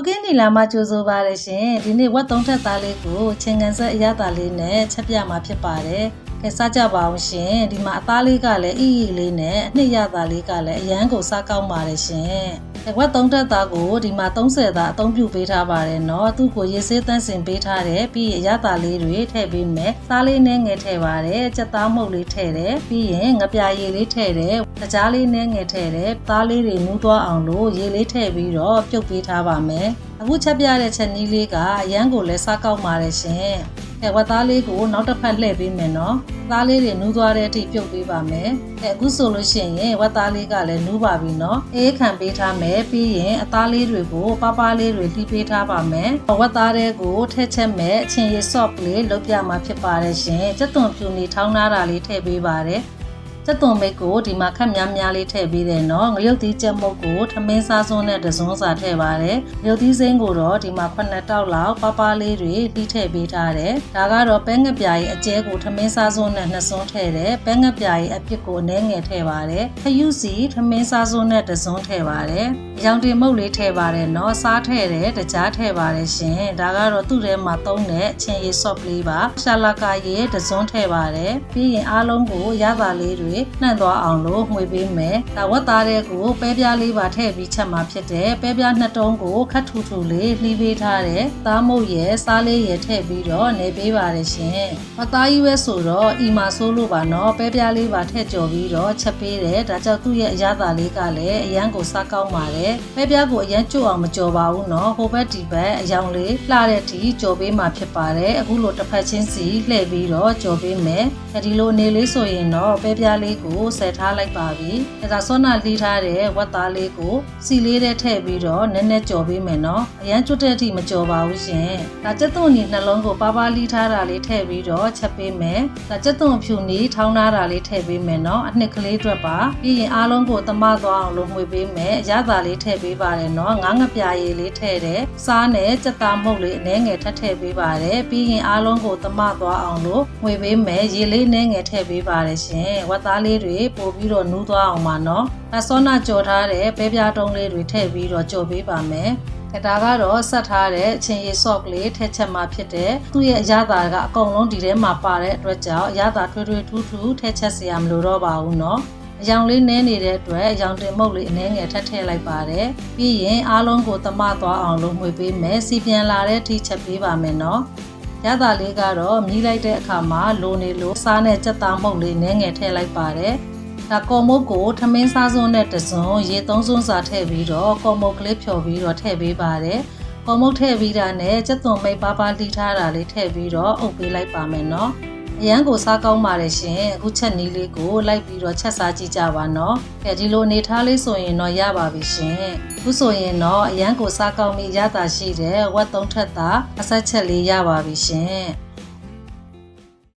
ကိုကင်းနီလာမကြိုးဆိုပါရရှင်ဒီနေ့ဝက်သုံးထက်သားလေးကိုချင်းကန်ဆက်အရသာလေးနဲ့ချက်ပြမှာဖြစ်ပါတယ် ကဲစားကြပါအောင်ရှင်ဒီမှာအသားလေးကလည်းအီအီလေးနဲ့အနှစ်ရသာလေးကလည်းအရန်ကိုစားကောင်းပါတယ်ရှင်ကဲဝက်သုံးထက်သားကိုဒီမှာ30သားအသုံးပြုပေးထားပါတယ်เนาะသူ့ကိုရေဆေးတန်းစင်ပေးထားတယ်ပြီးရင်အရသာလေးတွေထည့်ပေးမယ်စားလေးနဲ့ငယ်ထည့်ပါတယ်စက်သားမုတ်လေးထည့်တယ်ပြီးရင်ငပြာရည်လေးထည့်တယ်တကြားလေးနဲ့ငယ်ထည့်တယ်သားလေးတွေနူးသွားအောင်လို့ရေလေးထည့်ပြီးတော့ပြုတ်ပေးထားပါမယ် အခုချက်ပြတဲ့ချက်နီးလေးကအရန်ကိုလည်းစားကောက်ပါတယ်ရှင်။ အဲဝတ်သားလေးကိုနောက်တစ်ဖက်လှည့်ပေးမယ်နော်။သားလေးတွေနူးသွားတဲ့အထိပြုတ်ပေးပါမယ်။အဲအခုဆိုလို့ရှိရင်ဝတ်သားလေးကလည်းနူးပါပြီနော်။အေးခံပေးထားမယ်ပြီးရင်အသားလေးတွေကိုပပလေးတွေလှီးပေးထားပါမယ်။ဝတ်သားတွေကိုထည့်ချက်မဲ့အချင်းရည် soft လေးလုပ်ပြမှာဖြစ်ပါတယ်ရှင်။စက်သွန်ဖြူနေထောင်းထားတာလေးထည့်ပေးပါတယ်။ စက်သွန်မိတ်ကိုဒီမှာခက်များများလေးထည့်ပေးတယ်နော်ငရုတ်သီးကြက်မုတ်ကိုထမင်းစားစွန်းနဲ့တစွန်းစာထည့်ပါတယ်ငရုတ်သီးစိမ်းကိုတော့ဒီမှာ9တောက်လောက်ပပလေးတွေတီးထည့်ပေးထားတယ်ဒါကတော့ပဲငပြာရဲ့အကျဲကိုထမင်းစားစွန်းနဲ့နှစ်စွန်းထည့်တယ်ပဲငပြာရဲ့အပြစ်ကိုအနည်းငယ်ထည့်ပါတယ်ခရုစီထမင်းစားစွန်းနဲ့တစွန်းထည့်ပါတယ်ရောင်တင်မုတ်လေးထည့်ပါတယ်နော်စားထည့်တယ်တကြားထည့်ပါတယ်ရှင်ဒါကတော့သူ့ထဲမှာသုံးတဲ့အချင်းရည် soft လေးပါရှာလာကာရဲ့တစွန်းထည့်ပါတယ်ပြီးရင်အားလုံးကိုရပါလေးတွေနှံ့သွားအောင်လို့မှွေပေးမယ်ဒါဝတ်သားတဲ့ကိုပဲပြားလေးပါထည့်ပြီးချက်မှာဖြစ်တယ်ပဲပြားနှစ်တုံးကိုခတ်ထူထူလေးလှီးပေးထားတယ်သားမုတ်ရဲ့စားလေးရဲ့ထည့်ပြီးတော့နေပေးပါတယ်ရှင်ဝတ်သားကြီးပဲဆိုတော့အီမာဆိုးလို့ပါနော်ပဲပြားလေးပါထည့်ကြော်ပြီးတော့ချက်ပေးတယ်ဒါကြောင့်သူ့ရဲ့အရသာလေးကလည်းအရန်ကိုစားကောင်းပါတယ်ပဲပြားကိုအရန်ကြွအောင်မကြော်ပါဘူးနော်ဟိုဘက်ဒီဘက်အယောင်လေးလှတဲ့အထိကြော်ပေးမှာဖြစ်ပါတယ်အခုလိုတစ်ဖက်ချင်းစီလှည့်ပြီးတော့ကြော်ပေးမယ်ဒီလိုအနေလေးဆိုရင်တော့ပဲပြားလေးကိုဆယ်ထားလိုက်ပါပြီ။ဒါကစောနာလှီးထားတဲ့ဝက်သားလေးကိုစီလေးနဲ့ထည့်ပြီးတော့နည်းနည်းကြော်ပေးမယ်နော်။အရန်ကျွတ်တဲ့အထိမကြော်ပါဘူးရှင်။ဒါကျက်သွန်နီနှလုံးကိုပါပါလှီးထားတာလေးထည့်ပြီးတော့ချက်ပေးမယ်။ဒါကျက်သွန်ဖြူနီထောင်းထားတာလေးထည့်ပေးမယ်နော်။အနှစ်ကလေးအတွက်ပါ။ပြီးရင်အားလုံးကိုသမသွားအောင်လို့မှွေပေးမယ်။အရသာလေးထည့်ပေးပါတယ်နော်။ငါးငပြာရည်လေးထည့်တယ်။စားနဲ့ကြက်သားမုတ်လေးအနည်းငယ်ထပ်ထည့်ပေးပါတယ်။ပြီးရင်အားလုံးကိုသမသွားအောင်လို့မှွေပေးမယ်။ရေလေနည်းငယ်ထည့်ပေးပါတယ်ရှင်။ဝက်သားလေးတွေပို့ပြီးတော့နူးသွားအောင်ပါနော်။အစောနာကြော်ထားတဲ့ပဲပြားတုံးလေးတွေထည့်ပြီးတော့ကြော်ပေးပါမယ်။ဒါကတော့ဆက်ထားတဲ့အချင်းရည် soft လေးထည့်ချက်မှဖြစ်တဲ့သူ့ရဲ့အရသာကအကုန်လုံးဒီထဲမှာပါတဲ့အတွက်ကြောင့်အရသာထွေးထွေးထူးထူးထည့်ချက်စရာမလိုတော့ပါဘူးเนาะအယောင်လေးနည်းနေတဲ့အတွက်အယောင်တင်မုတ်လေးအနည်းငယ်ထပ်ထည့်လိုက်ပါတယ်ပြီးရင်အားလုံးကိုသမသွားအောင်လို့မှွေပေးမယ်စီပြန်လာတဲ့အထိချက်ပေးပါမယ်เนาะ ရတာလေးကတော့မြည်လိုက်တဲ့အခါမှာလိုနေလို့စားနဲ့ကြက်သားမုတ်လေးနည်းငယ်ထည့်လိုက်ပါတယ်ဒါကော်မုတ်ကိုထမင်းစားစွန်းနဲ့တစွန်းရေသုံးစွန်းစာထည့်ပြီးတော့ကော်မုတ်ကလေးဖြော်ပြီးတော့ထည့်ပေးပါတယ်။ကော်မုတ်ထည့်ပြီးတာနဲ့ကျက်သွန်မိတ်ပါပါလှီထားတာလေးထည့်ပြီးတော့အုပ်ပေးလိုက်ပါမယ်နော်။ အရန်ကိုစားကောင်းပါတယ်ရှင်။အခုချက်နီးလေးကိုလိုက်ပြီးတော့ချက်စားကြည့်ကြပါနော်။အဲဒီလိုအနေထားလေးဆိုရင်တော့ရပါပြီရှင်။အခုဆိုရင်တော့အရန်ကိုစားကောင်းပြီးရတာရှိတဲ့ဝက်သုံးထက်သာအဆက်ချက်လေးရပါပြီရှင်။